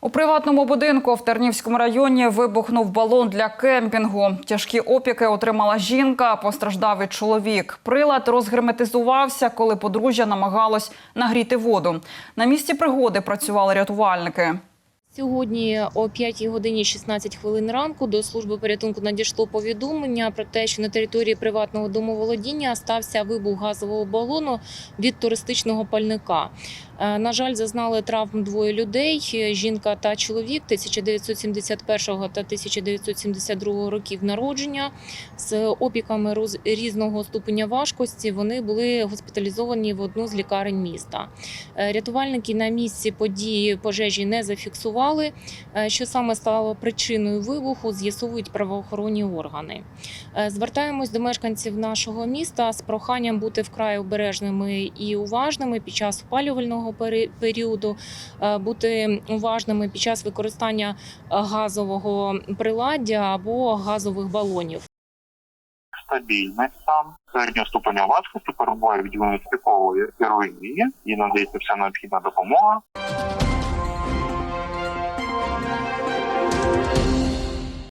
У приватному будинку в Тернівському районі вибухнув балон для кемпінгу. Тяжкі опіки отримала жінка, постраждав і чоловік. Прилад розгерметизувався, коли подружжя намагалось нагріти воду. На місці пригоди працювали рятувальники. Сьогодні о 5 годині 16 хвилин ранку до служби порятунку надійшло повідомлення про те, що на території приватного домоволодіння стався вибух газового балону від туристичного пальника. Е, На жаль, зазнали травм двоє людей: жінка та чоловік 1971 та 1972 років народження з опіками різного ступеня важкості. Вони були госпіталізовані в одну з лікарень міста. Е, Рятувальники на місці події пожежі не зафіксували. Е, Що саме стало причиною вибуху, з'ясовують правоохоронні органи. Е, Звертаємось до мешканців нашого міста з проханням бути вкрай обережними і уважними під час опалювального періоду, е, бути уважними під час використання газового приладдя або газових балонів. стабільний стан середнього ступеня важкості перебуває відділення стикової героїні і надається вся необхідна допомога.